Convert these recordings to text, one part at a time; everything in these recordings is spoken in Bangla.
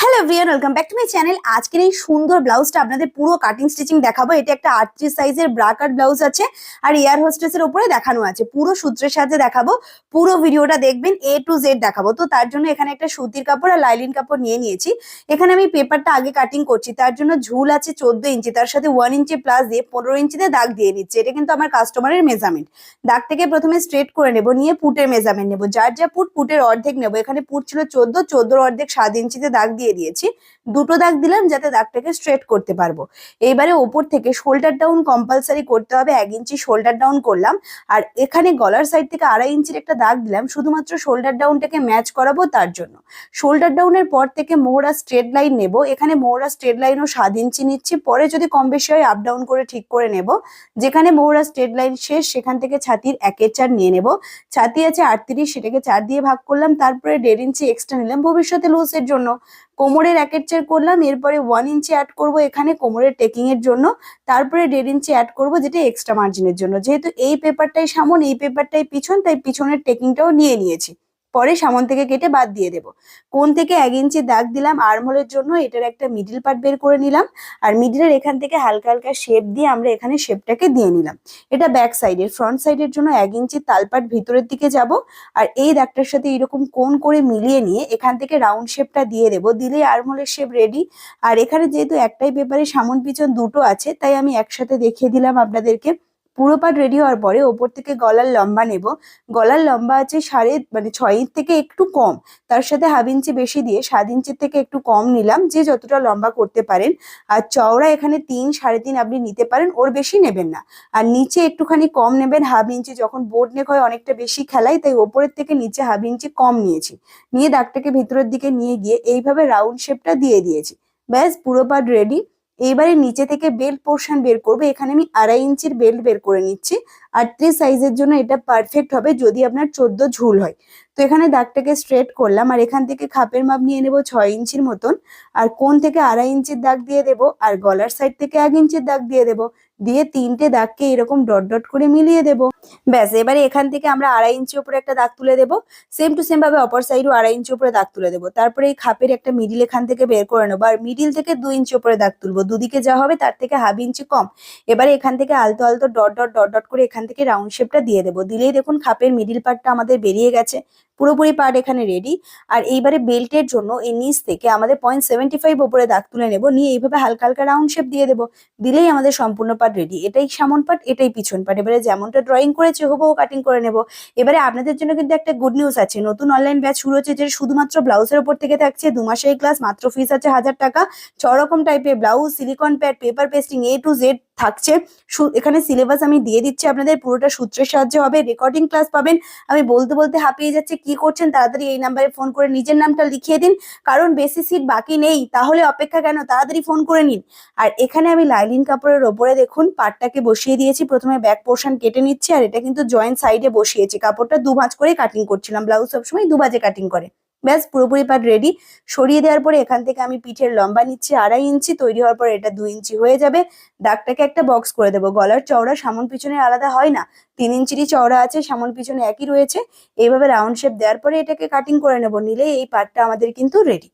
Hello viewers welcome back to my channel আজকের এই সুন্দর ব্লাউজটা আপনাদের পুরো কাটিং স্টিচিং দেখাবো। এটা একটা আটত্রিশ সাইজের ব্রাকার ব্লাউজ আছে আর এয়ার হোস্টেসের উপরে দেখানো আছে। পুরো সূত্রের সাথে দেখাবো। পুরো ভিডিওটা দেখবেন এ টু জেড দেখাবো। তো তার জন্য এখানে একটা সুতির কাপড় আর লাইলিন কাপড় নিয়ে নিয়েছি। এখানে আমি পেপারটা আগে কাটিং করছি। তার জন্য ঝুল আছে চোদ্দ ইঞ্চি। তার সাথে ওয়ান ইঞ্চি প্লাস দিয়ে পনেরো ইঞ্চিতে দাগ দিয়ে নিচ্ছে। এটা কিন্তু আমার কাস্টমারের মেজারমেন্ট দাগ থেকে প্রথমে স্ট্রেট করে নেব, নিয়ে পুটের মেজারমেন্ট নেব। যার যা পুট, পুটের অর্ধেক নেব। এখানে পুট ছিল চোদ্দ, চোদ্দোর অর্ধেক সাত ইঞ্চিতে দাগ দিয়ে দিয়েছি। দুটো দাগ দিলাম যাতে দাগটাকে স্ট্রেট করতে পারব। এইবারে ওপর থেকে শোল্ডার ডাউন কম্পালসারি করতে হবে, এক ইঞ্চি শোল্ডার ডাউন করলাম। আর এখানে গলার সাইড থেকে আড়াই ইঞ্চির একটা দাগ দিলাম, শুধুমাত্র শোল্ডার ডাউনটাকে ম্যাচ করাবো তার জন্য। শোল্ডার ডাউনের পর থেকে মোহরা স্ট্রেট লাইন নেব। এখানে মোহরা স্ট্রেট লাইনও সাত ইঞ্চি নিচ্ছি। পরে যদি কম বেশি হয় আপ ডাউন করে ঠিক করে নেব। যেখানে মোহরা স্ট্রেট লাইন শেষ, সেখান থেকে ছাতির একের চার নিয়ে নেব। ছাতি আছে আটত্রিশ, সেটাকে চার দিয়ে ভাগ করলাম। তারপরে দেড় ইঞ্চি এক্সট্রা নিলাম। ভবিষ্যতে লুজের জন্য। কোমরের র্যাকেট চেয়ার করলাম, এরপরে ওয়ান ইঞ্চি অ্যাড করব এখানে কোমরের টেকিং এর জন্য। তারপরে দেড় ইঞ্চি অ্যাড করব যেটা এক্সট্রা মার্জিনের জন্য। যেহেতু এই পেপারটাই সামন, এই পেপারটাই পিছন, তাই পিছনের টেকিংটাও নিয়ে নিয়েছি। পরে সামন থেকে কেটে বাদ দিয়ে দেব। কোন থেকে এক ইঞ্চি দাগ দিলাম আর্মহোলের জন্য, এটার একটা মিডিল পার্ট বের করে নিলাম। আর মিডিলের এখান থেকে হালকা হালকা শেপ দিয়ে আমরা এখানে শেপটাকে দিয়ে নিলাম। এটা ব্যাক সাইডের ফ্রন্ট সাইডের জন্য এক ইঞ্চি তালপাট ভিতরের দিকে যাব। আর এই দাগটার সাথে এরকম কোন করে মিলিয়ে নিয়ে এখান থেকে রাউন্ড শেপটা দিয়ে দেবো। দিলেই আর্মহোলের শেপ রেডি আর এখানে যেহেতু একটাই পেপারে সামন পিছন দুটো আছে, তাই আমি একসাথে দেখিয়ে দিলাম আপনাদেরকে। পুরো পাট রেডি হওয়ার পরে ওপর থেকে গলার লম্বা নেব। গলার লম্বা আছে সাড়ে মানে ছয় ইঞ্চ থেকে একটু কম। তার সাথে হাফ ইঞ্চি বেশি দিয়ে সাত ইঞ্চির থেকে একটু কম নিলাম। যে যতটা লম্বা করতে পারেন। আর চওড়া এখানে তিন, সাড়ে তিন আপনি নিতে পারেন, ওর বেশি নেবেন না। আর নিচে একটুখানি কম নেবেন হাফ ইঞ্চি যখন বোর্ড নেক হয় অনেকটা বেশি খেলাই, তাই ওপরের থেকে নিচে হাফ ইঞ্চি কম নিয়েছি। নিয়ে দাগটাকে ভিতরের দিকে নিয়ে গিয়ে এইভাবে রাউন্ড শেপটা দিয়ে দিয়েছি। ব্যাস পুরো পাট রেডি এইবারে নিচে থেকে বেল্ট পোর্শন বের করব, এখানে আমি আড়াই ইঞ্চির বেল্ট বের করে নিচ্ছি। আটত্রিশ সাইজের জন্য এটা পারফেক্ট হবে যদি আপনার চোদ্দ ঝুল হয়। তো এখানে দাগটাকে স্ট্রেট করলাম আর এখান থেকে খাপের মাপ নিয়ে নেব ছয় ইঞ্চির মতন। আর কোন থেকে আড়াই ইঞ্চির দাগ দিয়ে দেব আর গলার সাইড থেকে এক ইঞ্চির দাগ দিয়ে দেব। দিয়ে তিনটে দাগকে এরকম ডট ডট করে মিলিয়ে দেব। ব্যাস, এবারে এখান থেকে আমরা আড়াই ইঞ্চি উপরে একটা দাগ তুলে দেব। সেম টু সেম ভাবে অপর সাইডও আড়াই ইঞ্চি উপরে দাগ তুলে দেবো। তারপরে এই খাপের একটা মিডিল এখান থেকে বের করে নেব। আর মিডিল থেকে দুই ইঞ্চি উপরে দাগ তুলবো। দুদিকে যা হবে তার থেকে হাফ ইঞ্চি কম। এবারে এখান থেকে আলতো আলতো ডট ডট ডট ডট করে এখান থেকে রাউন্ড শেপটা দিয়ে দেবো। দিলেই দেখুন খাপের মিডিল পার্টটা আমাদের বেরিয়ে গেছে। পুরোপুরি পার্ট এখানে রেডি আর এইবারে বেল্টের জন্য এই নিচ থেকে আমাদের পয়েন্ট সেভেন্টি ফাইভ ওপরে দাগ তুলে নেব। নিয়ে এইভাবে হালকা হালকা রাউন্ড শেপ দিয়ে দেবো। দিলেই আমাদের সম্পূর্ণ পার্ট রেডি এটাই সামন পার্ট এটাই পিছন পার্ট এবারে যেমনটা ড্রয়িং করেছে, হুবহু কাটিং করে নেব। এবারে আপনাদের জন্য কিন্তু একটা গুড নিউজ আছে। নতুন অনলাইন ব্যাচ শুরু হচ্ছে যেটা শুধুমাত্র ব্লাউজের ওপর থেকে থাকছে। দু মাসের ক্লাস মাত্র ফিস আছে হাজার টাকা। ছ রকম টাইপের blouse silicon pad paper pasting A to Z থাকছে। এখানে সিলেবাস আমি দিয়ে দিচ্ছি, আপনাদের পুরোটা সূত্রের সাহায্যে হবে রেকর্ডিং ক্লাস পাবেন। আমি বলতে বলতে হাঁপিয়ে যাচ্ছে, কি করছেন? তাড়াতাড়ি এই নাম্বারে ফোন করে নিজের নামটা লিখিয়ে দিন, কারণ বেশি সিট বাকি নেই, তাহলে অপেক্ষা কেন? তাড়াতাড়ি ফোন করে নিন। আর এখানে আমি লাইলিন কাপড়ের ওপরে দেখুন, পাটটাকে বসিয়ে দিয়েছি, প্রথমে ব্যাক পোর্শন কেটে নিচ্ছি, আর এটা কিন্তু জয়েন্ট সাইডে বসিয়েছি। কাপড়টা দু ভাঁজ করে কাটিং করছিলাম ব্লাউজ সবসময় দু ভাঁজে কাটিং করে। ব্যাস পুরোপুরি পাট রেডি সরিয়ে দেওয়ার পরে এখান থেকে আমি পিঠের লম্বা নিচ্ছি, আড়াই ইঞ্চি। তৈরি হওয়ার পর এটা দু ইঞ্চি হয়ে যাবে। দাগটাকে একটা বক্স করে দেবো। গলার চওড়া সামন পিছনে আলাদা হয় না। তিন ইঞ্চিরই চওড়া আছে, সামন পিছনে একই রয়েছে। এইভাবে রাউন্ড শেপ দেওয়ার পরে এটাকে কাটিং করে নেব। নিলে এই পার্টটা আমাদের কিন্তু রেডি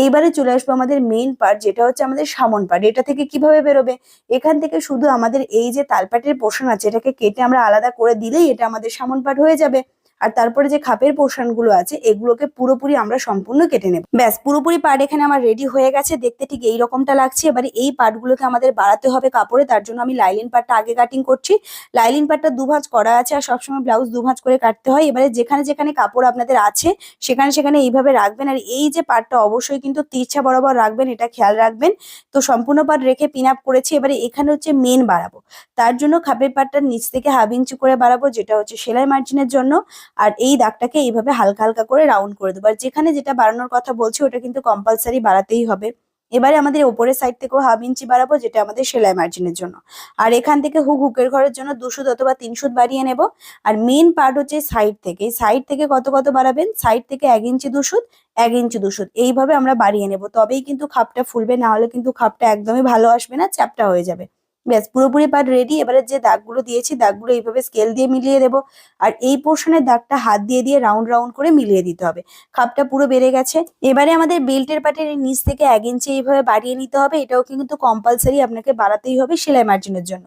এইবারে চলে আসব আমাদের মেইন পার্ট যেটা হচ্ছে আমাদের সামন পার্ট এটা থেকে কীভাবে বেরোবে? এখান থেকে শুধু আমাদের এই যে তালপাটের পোর্শন আছে, এটাকে কেটে আমরা আলাদা করে দিলেই এটা আমাদের সামন পার্ট হয়ে যাবে। আর তারপরে যে খাপের পোর্শনগুলো আছে, এগুলোকে পুরোপুরি আমরা সম্পূর্ণ কেটে নেব। ব্যাস, পুরোপুরি পার্ট এখানে আমার রেডি হয়ে গেছে। দেখতে ঠিক এই রকমটা লাগছে। এবারে এই পার্টগুলোকে আমাদের বাড়াতে হবে কাপড়ে। তার জন্য আমি লাইলিন পার্টটা আগে কাটিং করছি। লাইলিন পার্টটা দুভাঁজ করা আছে আর সবসময় ব্লাউজ দুভাঁজ করে কাটতে হয়। এবারে যেখানে যেখানে কাপড় আপনাদের আছে, সেখানে সেখানে এইভাবে রাখবেন। আর এই যে পার্টটা অবশ্যই কিন্তু তিরছা বরাবর রাখবেন, এটা খেয়াল রাখবেন। তো সম্পূর্ণ পার্ট রেখে পিন আপ করেছি। এবারে এখানে হচ্ছে মেন বাড়াবো। তার জন্য খাপের পার্টটার নিচ থেকে হাফ ইঞ্চি করে বাড়াবো, যেটা হচ্ছে সেলাই মার্জিনের জন্য। আর এই দাগটাকে এইভাবে হালকা হালকা করে রাউন্ড করে দেবো। আর যেখানে যেটা বাড়ানোর কথা বলছি, ওটা কিন্তু কম্পালসারি বাড়াতেই হবে। এবারে আমাদের ওপরের সাইড থেকেও হাফ ইঞ্চি বাড়াবো, যেটা আমাদের সেলাই মার্জিনের জন্য। আর এখান থেকে হুক হুকের ঘরের জন্য দুশো অথবা তিনশো বাড়িয়ে নেব। আর মেন পার্ট হচ্ছে সাইড থেকে। সাইড থেকে কত কত বাড়াবেন? সাইড থেকে এক ইঞ্চি দুশুদ এক ইঞ্চি দুশুদ এইভাবে আমরা বাড়িয়ে নেব। তবেই কিন্তু খাপটা ফুলবে, না হলে কিন্তু খাপটা একদমই ভালো আসবে না, চ্যাপটা হয়ে যাবে। ব্যাস, পুরোপুরি পাট রেডি এবারে যে দাগগুলো দিয়েছি, দাগগুলো এইভাবে স্কেল দিয়ে মিলিয়ে দেবো। আর এই পোর্শনের দাগটা হাত দিয়ে দিয়ে রাউন্ড রাউন্ড করে মিলিয়ে দিতে হবে। খাপটা পুরো বেড়ে গেছে। এবারে আমাদের বেল্টের পাটের নিচ থেকে এক ইঞ্চি এইভাবে বাড়িয়ে নিতে হবে। এটাও কিন্তু কম্পালসারি আপনাকে বাড়াতেই হবে সেলাই মার্জিনের জন্য।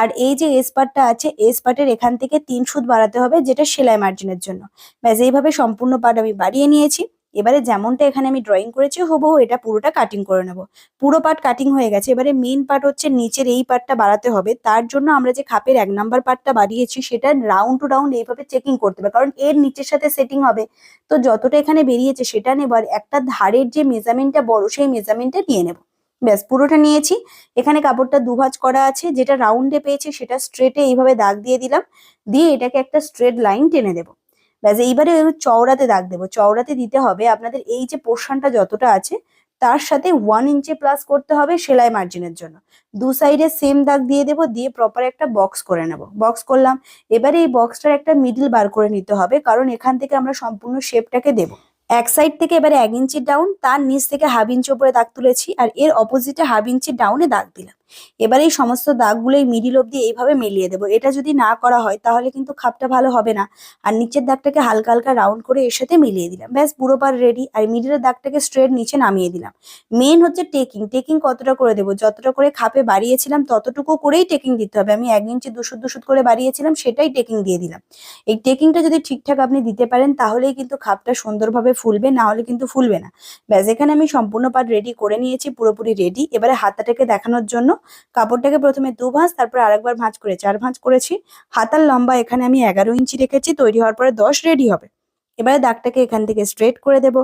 আর এই যে এস পার্টটা আছে এস পার্টের এখান থেকে তিন সুদ বাড়াতে হবে, যেটা সেলাই মার্জিনের জন্য। ব্যাস, এইভাবে সম্পূর্ণ পাট আমি বাড়িয়ে নিয়েছি। এবারে যেমনটা এখানে আমি ড্রয়িং করেছি, হুবহু এটা পুরোটা কাটিং করে নেব। পুরো পার্ট কাটিং হয়ে গেছে। এবারে মেন পার্ট হচ্ছে নিচের এই পার্টটা বাড়াতে হবে। তার জন্য আমরা যে খাপের এক নাম্বার পার্টটা বাড়িয়েছি, সেটা রাউন্ড টু রাউন্ড এইভাবে চেকিং করতে হবে। কারণ এর নিচের সাথে সেটিং হবে। তো যতটা এখানে বেরিয়েছে সেটা নেবার একটা ধারের যে মেজারমেন্টটা বড়, সেই মেজারমেন্টটা নিয়ে নেব। ব্যাস, পুরোটা নিয়েছি। এখানে কাপড়টা দুভাজ করা আছে। যেটা রাউন্ডে পেয়েছি সেটা স্ট্রেটে এইভাবে দাগ দিয়ে দিলাম। দিয়ে এটাকে একটা স্ট্রেট লাইন টেনে দেবো। ব্যাস, এইবারে চওড়াতে দাগ দেবো। চওড়াতে দিতে হবে আপনাদের এই যে পোর্শনটা যতটা আছে, তার সাথে ওয়ান ইঞ্চি প্লাস করতে হবে সেলাই মার্জিনের জন্য। দু সাইডে সেম দাগ দিয়ে দেবো, দিয়ে প্রপার একটা বক্স করে নেব। বক্স করলাম, এবারে এই বক্সটার একটা মিডিল বার করে নিতে হবে, কারণ এখান থেকে আমরা সম্পূর্ণ শেপটাকে দেবো। এক সাইড থেকে এবারে এক ইঞ্চি ডাউন তার নিচ থেকে হাফ ইঞ্চি উপরে দাগ তুলেছি, আর এর অপোজিটে হাফ ইঞ্চি ডাউনে দাগ দিলাম। এবার এই সমস্ত দাগগুলো এই মিডিল অব্দি এইভাবে মিলিয়ে দেবো। এটা যদি না করা হয়, তাহলে কিন্তু খাপটা ভালো হবে না। আর নিচের দাগটাকে হালকা হালকা রাউন্ড করে এর সাথে মিলিয়ে দিলাম। ব্যাস, পুরো পার রেডি আর মিডিলের দাগটাকে স্ট্রেট নিচে নামিয়ে দিলাম। মেন হচ্ছে টেকিং টেকিং কতটা করে দেবো? যতটা করে খাপে বাড়িয়েছিলাম, ততটুকু করেই টেকিং দিতে হবে। আমি এক ইঞ্চি দুশো দুশো করে বাড়িয়েছিলাম, সেটাই টেকিং দিয়ে দিলাম। এই টেকিংটা যদি ঠিকঠাক আপনি দিতে পারেন, তাহলেই কিন্তু খাপটা সুন্দরভাবে ফুলবে, না হলে কিন্তু ফুলবে না। ব্যাস, এখানে আমি সম্পূর্ণ পার্ট রেডি করে নিয়েছি, পুরোপুরি রেডি এবারে হাতাটাকে দেখানোর জন্য কাপড়টাকে প্রথমে দু ভাঁজ, তারপর আরেকবার ভাঁজ করে চার ভাঁজ করেছি। হাতার লম্বা এখানে আমি এগারো ইঞ্চি রেখেছি, তৈরি হওয়ার পরে দশ রেডি হবে। এবারে দাগটাকে এখান থেকে স্ট্রেট করে দেব।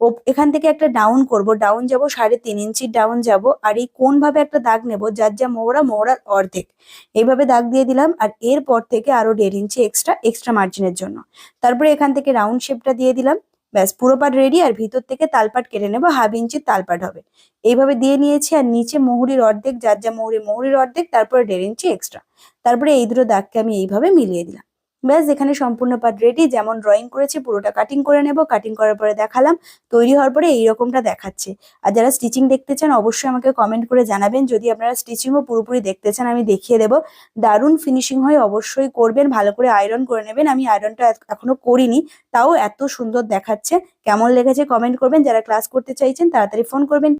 ও, এখান থেকে একটা ডাউন করব। ডাউন যাব, সাড়ে তিন ইঞ্চির ডাউন যাব, আর এই কোন ভাবে একটা দাগ নেব, যার যা মোহরা, মোহরার অর্ধেক। এইভাবে দাগ দিয়ে দিলাম, আর এরপর থেকে আরও দেড় ইঞ্চি এক্সট্রা এক্সট্রা মার্জিনের জন্য। তারপরে এখান থেকে রাউন্ড শেপটা দিয়ে দিলাম। ব্যাস, পুরো পাট রেডি আর ভিতর থেকে তালপাট কেটে নেব, হাফ ইঞ্চির তালপাট হবে। এইভাবে দিয়ে নিয়েছি আর নিচে মহুরির অর্ধেক, যার যা মহুরি, মহুরির অর্ধেক, তারপরে দেড় ইঞ্চি এক্সট্রা তারপরে এই দুটো দাগকে আমি এইভাবে মিলিয়ে দিলাম। ব্যাস, এখানে সম্পূর্ণ পাট রেডি যেমন ড্রয়িং করেছে, পুরোটা কাটিং করে নেব। কাটিং করার পরে দেখালাম, তৈরি হওয়ার পরে এইরকমটা দেখাচ্ছে। আর যারা স্টিচিং দেখতে চান, অবশ্যই আমাকে কমেন্ট করে জানাবেন। যদি আপনারা স্টিচিংও পুরোপুরি দেখতে চান, আমি দেখিয়ে দেবো। দারুণ ফিনিশিং হয়, অবশ্যই করবেন। ভালো করে আয়রন করে নেবেন। আমি আয়রনটা এখনও করিনি, তাও এত সুন্দর দেখাচ্ছে। কেমন লেগেছে কমেন্ট করবেন। যারা ক্লাস করতে চাইছেন, তাড়াতাড়ি ফোন করবেন।